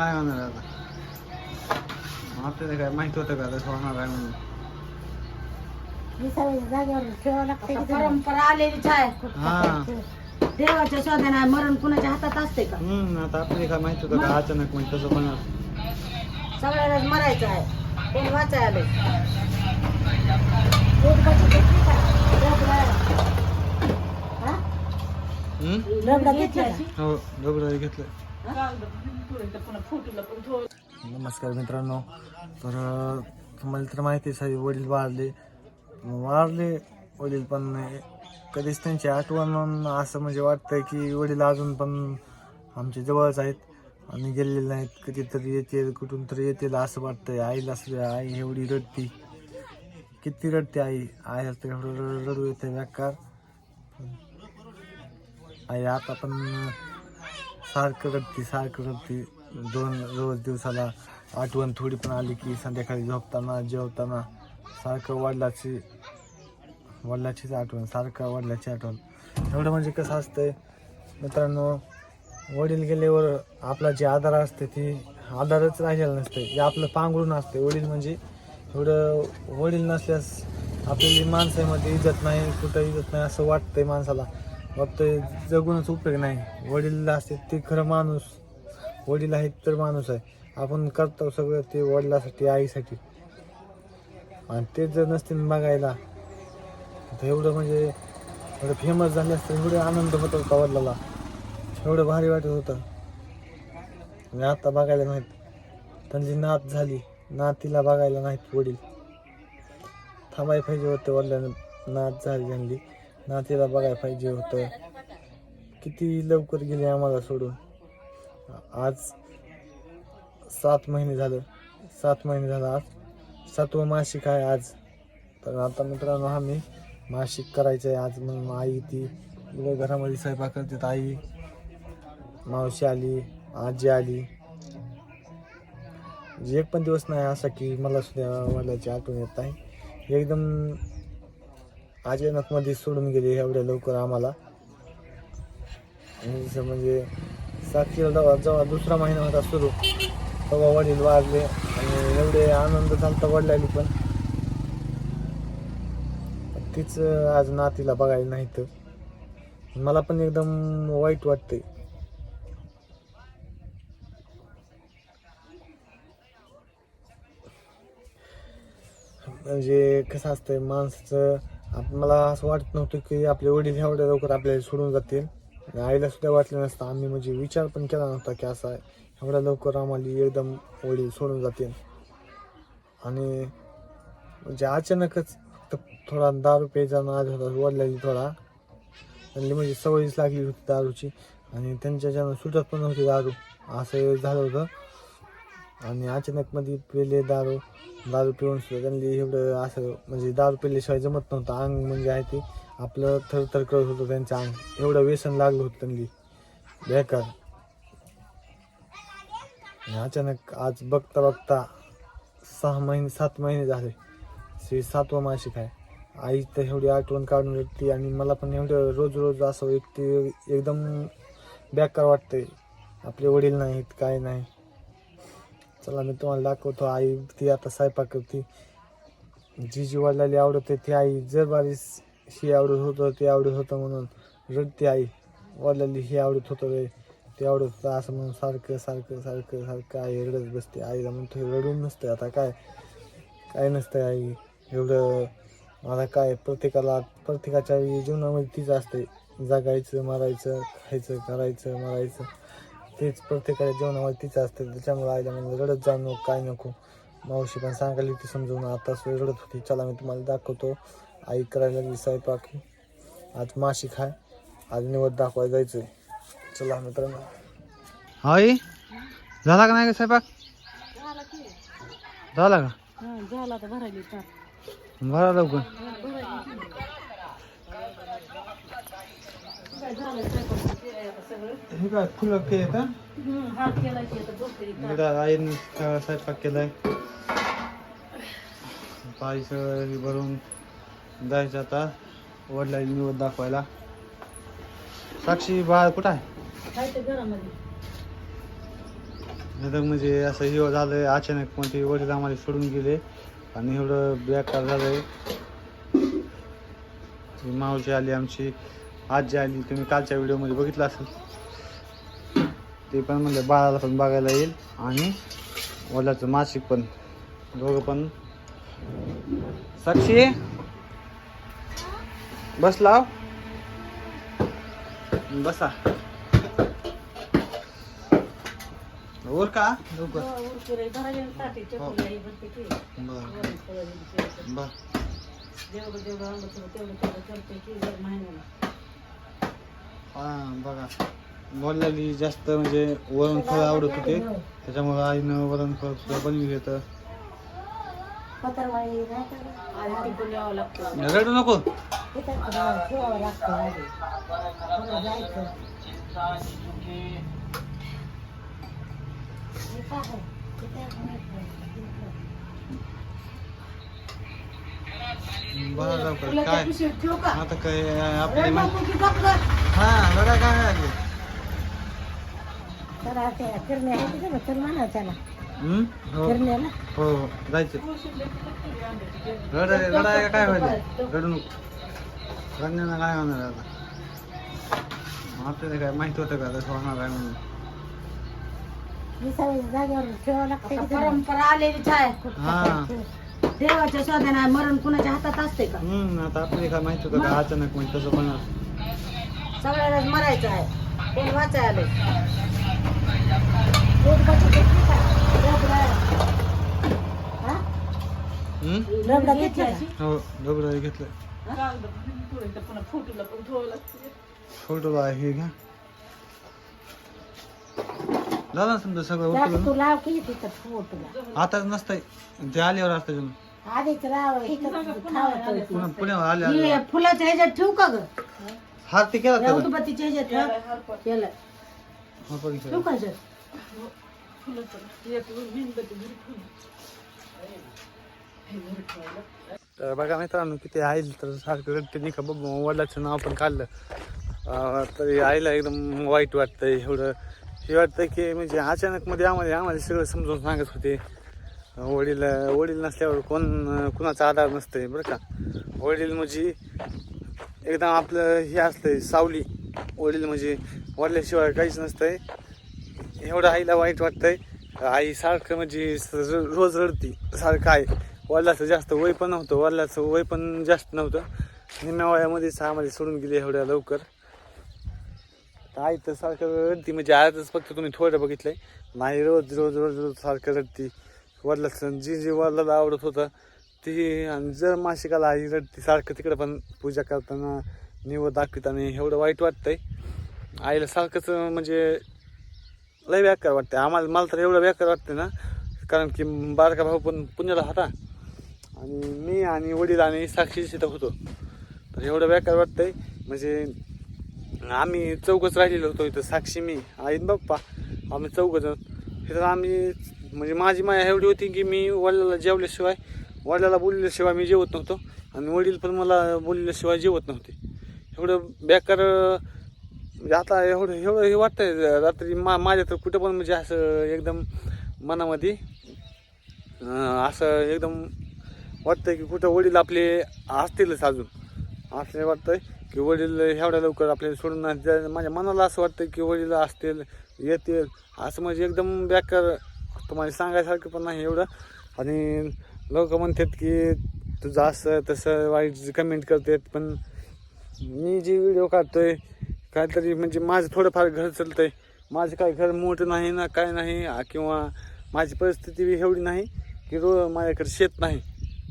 काय होणार आता? आपल्याला काय माहीत होतं का तसं होणार आहे म्हणून? जागेवर ठेवावं लागते आता परंपरा आलेलीच आहे हा. देवाच्या शोधाने आहे, मरण कुणाच्या हातात असते का? हम्म आता आपल्याला काय माहीत होतं का अचानक म्हणजे तसं होणार? सगळ्यालाच मरायचं आहे. कोण वाचाय आले हम्म? लग्न घेतलं हो घेतलं नमस्कार मित्रांनो. तर तुम्हाला तर माहिती आहे वडील वारले. वारले वडील पण कधीच त्यांची आठवण असं म्हणजे वाटतंय की वडील अजून पण आमच्या जवळच आहेत आणि गेलेले नाहीत. कधीतरी येतील कुठून तरी येतील असं वाटतंय. आईला सुद्धा आई एवढी रडती. किती रडते आई? आई तर एवढं रड- रडू येते व्याकार आई आता पण सारखं करते सारखं करते दोन रोज दिवसाला आठवण थोडी पण आली की संध्याकाळी झोपताना जेवताना सारखं वडिलाची वडिलाचीच आठवण सारखं वडिलाची आठवण. एवढं म्हणजे कसं असतंय मित्रांनो वडील गेल्यावर आपला जे आधार असते ती आधारच राहिलेला नसते जे आपलं पांघरून असते वडील म्हणजे एवढं वडील नसल्यास आपली माणसामध्ये इज्जत नाही कुठं इज्जत नाही असं वाटतंय माणसाला. फक्त जगूनच उपयोग नाही. वडील असते ते खरं माणूस. वडील आहेत तर माणूस आहे. आपण करतो सगळं ते वडिलासाठी आईसाठी. आणि ते जर नसतील बघायला तर एवढं म्हणजे एवढं फेमस झाले असतं एवढं आनंद होत होता वडिलाला? एवढं भारी वाटत होतं. आणि आता बघायला नाहीत. त्यांची नात झाली. नातीला बघायला नाहीत वडील. थांबायला पाहिजे होतं वडिलांना. नात झाली त्यांनी नातीला बघायला पाहिजे होतं. किती लवकर गेले आम्हाला सोडून. आज सात महिने झालं. सात महिने झालं आज. सातवं मासिक आहे आज. तर आता मित्रांनो आम्ही मासिक करायचं आहे आज मग आई ती इकडे घरामध्ये स्वयंपाक करतात आई मावशी आली आजी आली. एक पण दिवस नाही असा की मला सुद्धा वडिलाची आठवण येत नाही. एकदम अचानकमध्ये सोडून गेले एवढ्या लवकर आम्हाला. आणि जसं म्हणजे साक्षीला जेव्हा जेव्हा दुसरा महिना होता सुरू तेव्हा वडील वाजले आणि एवढे आनंद झालता वडिलांनी पण. तीच आज नातीला बघायला नाही तर मला पण एकदम वाईट वाटते म्हणजे कसं असतंय माणसाचं मला असं वाटत नव्हतं की आपले वडील एवढ्या लवकर आपल्याला सोडून जातील. आणि आईला सुद्धा वाटलं नसतं. आम्ही म्हणजे विचार पण केला नव्हता की असा एवढ्या लवकर आम्हाला एकदम वडील सोडून जातील. आणि म्हणजे अचानकच थोडा दारू प्यायचा नाद होता वडिलांनी थोडा. त्यांनी म्हणजे सवयच लागली होती दारूची. आणि त्यांच्या ज्यानं सुटत पण नव्हती दारू असं झालं होतं. आणि अचानक मध्ये पेले दारू दारू पिऊन सुद्धा त्यांनी एवढं असं म्हणजे दारू पिल्याशिवाय जमत नव्हतं. अंग म्हणजे आहे ते आपलं थरथर करत होतं त्यांचं अंग. एवढं व्यसन लागलं होतं त्यांनी. बेकार. आणि अचानक आज बघता बघता सहा महिने सात महिने झाले. श्री सातवा मासिक आहे. आई तर एवढी आठवण काढून रडते आणि मला पण एवढं रोज रोज असं व्यक्ती एकदम बेकार वाटतंय. आपले वडील नाहीत काय नाही. चला मी तुम्हाला दाखवतो आई ती आता स्वयंपाक करते जी जी वडिलाली आवडते ती आई जर बारीस ही आवडत होतं ते आवडत होतं म्हणून. रडते आई वडिलाली ही आवडत होतं रे ते आवडत होतं असं म्हणून सारखं सारखं सारखं सारखं आई रडत बसते. आईला म्हणतो रडून नसतं आता काय? काय नसतं आई? एवढं मला काय प्रत्येकाला प्रत्येकाच्या जीवनामध्ये तीच असते. जगायचं मारायचं खायचं करायचं मारायचं. तेच प्रत्येकाच्या जीवनामध्ये तीच असते. त्याच्यामुळे आईला म्हणजे रडत जाऊ नको काय नको. मावशी पण सांगायला ती समजून आता रडत होती. चला मी तुम्हाला दाखवतो. आई करायला लागली स्वयंपाक. आज मासिक आहे आज निवड दाखवायला जायचंय. चला मित्रांनो. आई झाला का नाही का स्वयंपाक? झाला का. झाला तर भरायली तर बरा लवकर हे काय फुलं के का हात केला की आता इकडं आईने सगळा स्वयंपाक केलाय. पाय सगळं भरून जायचं आता वडिलांनी निवड दाखवायला. साक्षी बाळ कुठं आहे? काय ते घरामध्ये. नाही तर म्हणजे असं हे झालं अचानक कोणते वडील आम्हाला सोडून गेले आणि एवढं बेकार झालंय. ती मावशी आली आमची. आजी आली तुम्ही कालच्या व्हिडिओमध्ये बघितलं असेल. ते पण म्हणलं बाळाला पण बघायला येईल आणि वडिलाचं मासिक पण दोघं पण. साक्षी बस लाव. बसा. वर का? बर. बर हा बघा. वडिलांनी जास्त म्हणजे वरण फळ आवडत होते. त्याच्यामुळे आईनं वरण फळ बनवून घेतं रडू नको. बघा लवकर काय? आता काय आपली हा काय लागली हम्म? हो. हो हो. जायचं. रडा रडाय काय व्हायचं रडू नको. रडण्यानं काय होणार आता? आपल्याला काय माहिती होतं का तसं होणार आहे म्हणून? आता परंपरा आलेलीच आहे. हा. देवाच्या स्वाधीन मरण कुणाच्या हातात असते का? हम्म आता आपल्याला काय माहिती होतं का अचानक म्हणजे तसं होणार? सगळ्यालाच मरायचं आहे. कोण वाचाय आले हम्म? रबडा घेतली हो दगड घेतलं फोटोला हे घ्या. झालं समजा सगळं उठलं तू लाव की तिथं फोटोला आताच नसतंय. ते आल्यावर असतं. आधीच राव पुण्यावर आले आले फुलाच्या ह्याच्यात ठेवू का ग? हार ते केला त्याला उदबत्तीच्या ह्याच्यात ठेव. केलं हो, बघितलं. ठेवू का सर तर बघा मित्रांनो किती आईल तर सारखं रडते नाही का बाबा वडिलाचं नाव पण काढलं. अं, तरी आईला एकदम वाईट वाटतंय एवढं. हे वाटतं की म्हणजे अचानक मध्ये आम्हाला आम्हाला सगळं समजून सांगत होते. अं, वडील वडील नसल्यावर कोण कुणाचा आधार नसतंय बरं का? वडील म्हणजे एकदम आपलं हे असतंय सावली. वडील म्हणजे वडिल्याशिवाय काहीच नसतंय. एवढं आईला वाईट वाटतंय. आई सारखं म्हणजे स- र- रोज रडती. सारखं आहे. वडिलाचं जास्त वय पण नव्हतं. वडिलाचं वय पण जास्त नव्हतं. निम्म्या वयामध्येच आम्हाला सोडून गेली एवढ्या लवकर. आई तर सारखं रडती. म्हणजे आजच फक्त तुम्ही थोडं बघितलंय. नाही रोज रोज रोज रोज सारखं रडती. वडिलाचं जी जी वडिलाला आवडत होतं ती आणि जर मासिकाला आई रडती सारखं तिकडं पण पूजा करताना निवड दाखवताना एवढं वाईट वाटतंय. आईला सारखंच म्हणजे लय व्याकार वाटते आम्हाला मला तर एवढं व्याकार वाटते ना. कारण की बारका भाऊ पण पुण्याला होता. आणि मी आणि वडील आणि साक्षी तिथं होतो. तर एवढं व्याकार वाटतंय. म्हणजे आम्ही चौघच राहिलेलो होतो इथं साक्षी मी आई बाप्पा. आम्ही चौघजण. इथं आम्ही म्हणजे माझी माया एवढी होती की मी वडिलाला जेवल्याशिवाय वडिलाला बोलल्याशिवाय मी जेवत नव्हतो. आणि वडील पण मला बोलल्याशिवाय जेवत नव्हते. एवढं बेकार म्हणजे आता एवढं एवढं हे वाटतंय रात्री मा माझ्या तर कुठं पण म्हणजे असं एकदम मनामध्ये असं एकदम वाटतंय की कुठं वडील आपले असतीलच अजून. असं वाटतंय की वडील एवढ्या लवकर आपल्याला सोडून माझ्या मनाला असं वाटतं की वडील असतील येतील. असं म्हणजे एकदम बेकार तुम्हाला सांगायसारखं पण नाही एवढं. आणि लोक म्हणतात की तुझं असं तसं वाईट कमेंट करतात. पण मी जे व्हिडिओ काढतोय काहीतरी म्हणजे माझं थोडंफार घर चालतंय. माझं काय घर मोठं नाही ना काय नाही किंवा माझी परिस्थिती एवढी नाही की रो माझ्याकडे शेत नाही.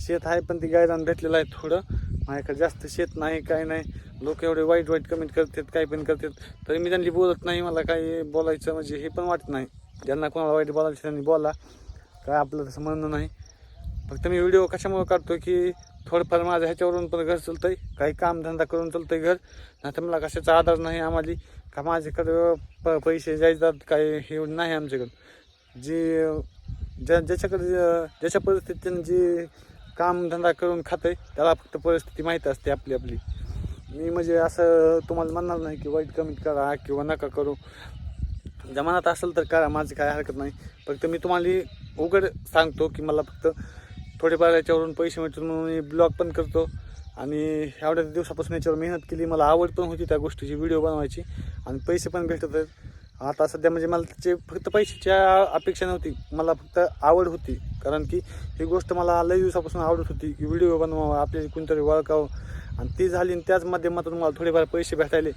शेत आहे पण ती गायरान भेटलेलं आहे थोडं. माझ्याकडे जास्त शेत नाही काय नाही. लोक एवढे वाईट वाईट कमेंट करतात काय पण करतात. तरी मी त्यांनी बोलत नाही मला काही बोलायचं म्हणजे हे पण वाटत नाही. ज्यांना कोणाला वाईट बोलायचं त्यांनी बोला. काय आपलं तसं म्हणणं नाही. फक्त मी व्हिडिओ कशामुळे काढतो की थोडंफार माझं ह्याच्यावरून पण घर चालतं आहे काही कामधंदा करून चालतंय घर. नाही तर मला कशाचा आधार नाही आम्हाला. का माझ्याकडं प पैसे जायतात काही हे नाही आमच्याकडं. जे ज्या ज्याच्याकडे ज्याच्या परिस्थितीनं जे कामधंदा करून खातंय त्याला फक्त परिस्थिती माहीत असते आपली आपली. मी म्हणजे असं तुम्हाला म्हणणार नाही की वाईट कमेंट करा किंवा नका करू. जमानात असेल तर करा माझी काय हरकत नाही. फक्त मी तुम्हाला उघड सांगतो की मला फक्त थोडेफार याच्यावरून पैसे मिळतील म्हणून मी ब्लॉग पण करतो. आणि एवढ्या दिवसापासून याच्यावर मेहनत केली. मला आवड पण होती त्या गोष्टीची व्हिडिओ बनवायची. आणि पैसे पण भेटत आहेत. आता सध्या म्हणजे मला त्याचे फक्त पैशाच्या अपेक्षा नव्हती. मला फक्त आवड होती. कारण की ही गोष्ट मला लई दिवसापासून आवडत होती की व्हिडिओ बनवावा आपल्याला कोणतरी वळखावं आणि ती झाली आणि त्याच माध्यमातून मला थोडेफार पैसे भेटायले.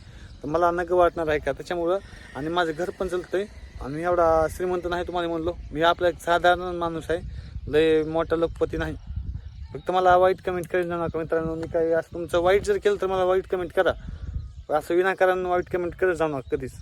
तर मला नगं वाटणार आहे का? त्याच्यामुळं आणि माझं घर पण चालतंय. आणि एवढा श्रीमंत नाही तुम्हाला म्हणलो. मी आपला एक साधारण माणूस आहे. लय मोठा लोकपती नाही. फक्त मला वाईट कमेंट करीत ना नका मित्रांनो. मी काही असं तुमचं वाईट जर केलं तर मला वाईट कमेंट करा. असं विनाकारण वाईट कमेंट करत जाऊ नका कधीच.